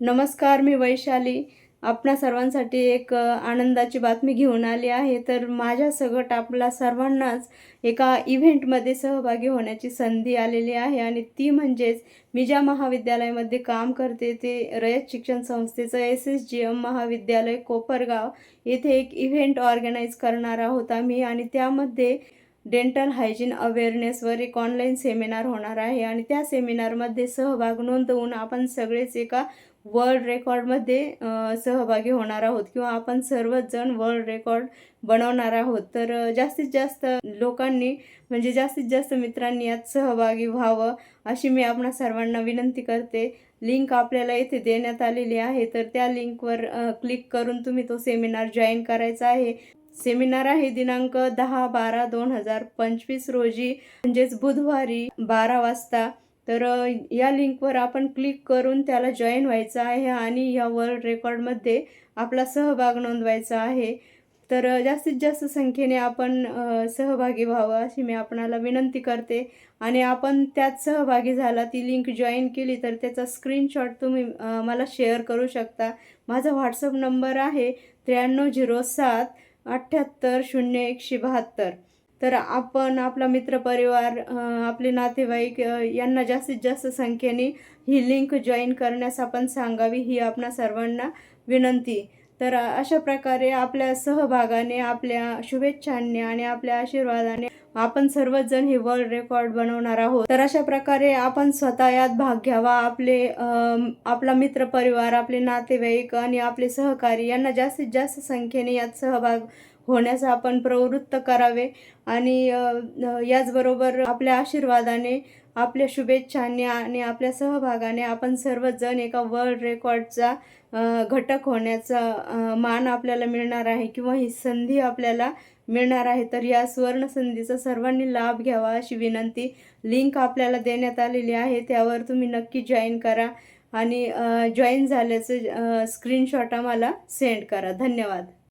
नमस्कार मी वैशाली. आपणा सर्वांसाठी एक आनंदाची बातमी घेऊन आली आहे. तर माझ्या सगट आपला सर्वांनाच एका इव्हेंटमध्ये सहभागी होण्याची संधी आलेली आहे आणि ती म्हणजेच मी ज्या महाविद्यालयामध्ये काम करते ते रयत शिक्षण संस्थेचं एस एस जी एम महाविद्यालय कोपरगाव येथे एक इव्हेंट ऑर्गनाईज करणार आहोत आम्ही आणि त्यामध्ये डेंटल हायजीन अवेअरनेसवर एक ऑनलाईन सेमिनार होणार आहे आणि त्या सेमिनारमध्ये सहभाग नोंदवून आपण सगळेच एका वर्ल्ड रेकॉर्डमध्ये सहभागी होणार आहोत किंवा आपण सर्वच जण वर्ल्ड रेकॉर्ड बनवणार आहोत. तर जास्तीत जास्त लोकांनी म्हणजे जास्तीत जास्त मित्रांनी यात सहभागी व्हावं अशी मी आपणा सर्वांना विनंती करते. लिंक आपल्याला येथे देण्यात आलेली आहे. तर त्या लिंकवर क्लिक करून तुम्ही तो सेमिनार जॉईन करायचा आहे. सेमिनार आहे दिनांक दहा बारा दोन हजार पंचवीस रोजी म्हणजेच बुधवारी बारा वाजता. तर या लिंकवर आपण क्लिक करून त्याला जॉईन व्हायचं आहे आणि या वर्ल्ड रेकॉर्डमध्ये आपला सहभाग नोंदवायचा आहे. तर जास्तीत जास्त संख्येने आपण सहभागी व्हावं अशी मी आपणाला विनंती करते. आणि आपण त्यात सहभागी झाला ती लिंक जॉईन केली तर त्याचा स्क्रीनशॉट तुम्ही मला शेअर करू शकता. माझा व्हॉट्सअप नंबर आहे त्र्याण्णव झिरो सात अठ्ठ्याहत्तर शून्य एकशे बहात्तर. तर आपण आपला मित्रपरिवार आपले नातेवाईक यांना जास्तीत जास्त संख्येने ही लिंक जॉईन करण्यास आपण सांगावी ही आपणा सर्वांना विनंती. तर अशा प्रकारे आपल्या सहभागाने आपल्या शुभेच्छांनी आणि आपल्या आशीर्वादाने आपण सर्वजण हे वर्ल्ड रेकॉर्ड बनवणार आहोत. तर अशा प्रकारे आपण स्वतः यात भाग घ्यावा. आपले आपला आपला मित्रपरिवार आपले नातेवाईक आणि आपले सहकारी यांना जास्तीत जास्त संख्येने यात सहभाग होण्यास आपण प्रवृत्त करावे आणि याचबरोबर आपल्या आशीर्वादाने आपल्या शुभेच्छांनी आणि आपल्या सहभागाने आपण सर्वजण एका वर्ल्ड रेकॉर्डचा घटक होण्याचा मान आपल्याला मिळणार आहे किंवा ही संधी आपल्याला मिळणार आहे तर या सुवर्ण संधीचा सर्वांनी लाभ घ्यावा अशी विनंती. लिंक आपल्याला देण्यात आलेली आहे त्यावर तुम्ही नक्की जॉईन करा आणि जॉईन झाल्याचं स्क्रीनशॉट आम्हाला सेंड करा. धन्यवाद.